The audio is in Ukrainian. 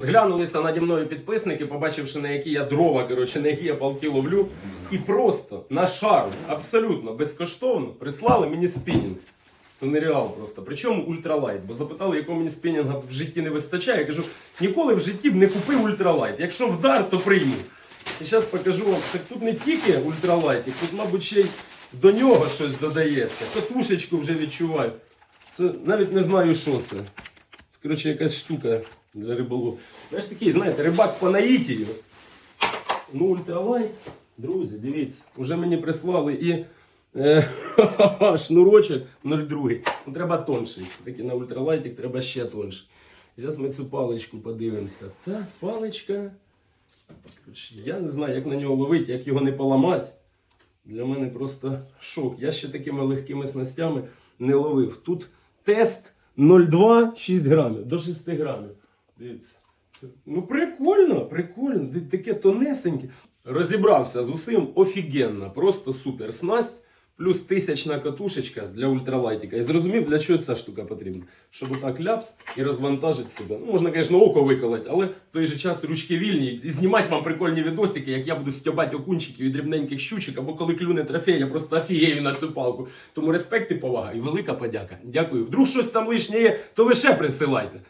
Зглянулися наді мною підписники, побачивши, на які я дрова, коротше, на які я палки ловлю. І просто на шару, абсолютно безкоштовно, прислали мені спінінг. Це нереал просто. Причому ультралайт. Бо запитали, якого мені спінінга в житті не вистачає. Я кажу, ніколи в житті б не купив ультралайт. Якщо вдар, то прийму. І зараз покажу вам, так тут не тільки ультралайтик, тут, мабуть, ще й до нього щось додається. Катушечку вже відчуваю. Це навіть не знаю, що це. Це, коротше, якась штука для риболову. Я такий, знаєте, рибак по наїтію. Ну, ультралайт, друзі, дивіться, вже мені прислали і е, шнурочок 0,2. Ну, треба тонший. Все-таки на ультралайтик треба ще тонший. Зараз ми цю паличку подивимося. Так, паличка. Я не знаю, як на нього ловити, як його не поламати. Для мене просто шок. Я ще такими легкими снастями не ловив. Тут тест 0,2 6 грамів до 6 грамів. Дивіться. Ну прикольно, прикольно. Таке тонесеньке. Розібрався з усім офігенно. Просто супер снасть. Плюс тисячна катушечка для ультралайтика. І зрозумів, для чого ця штука потрібна. Щоб отак ляпс і розвантажити себе. Ну, можна, звісно, око виколоть, але в той же час ручки вільні. І знімати вам прикольні відосики, як я буду стьобати окунчиків від дрібненьких щучок, або коли клюне трофей, я просто офігею на цю палку. Тому респект і повага і велика подяка. Дякую. Вдруг щось там лишнє є, то ви ще присилайте.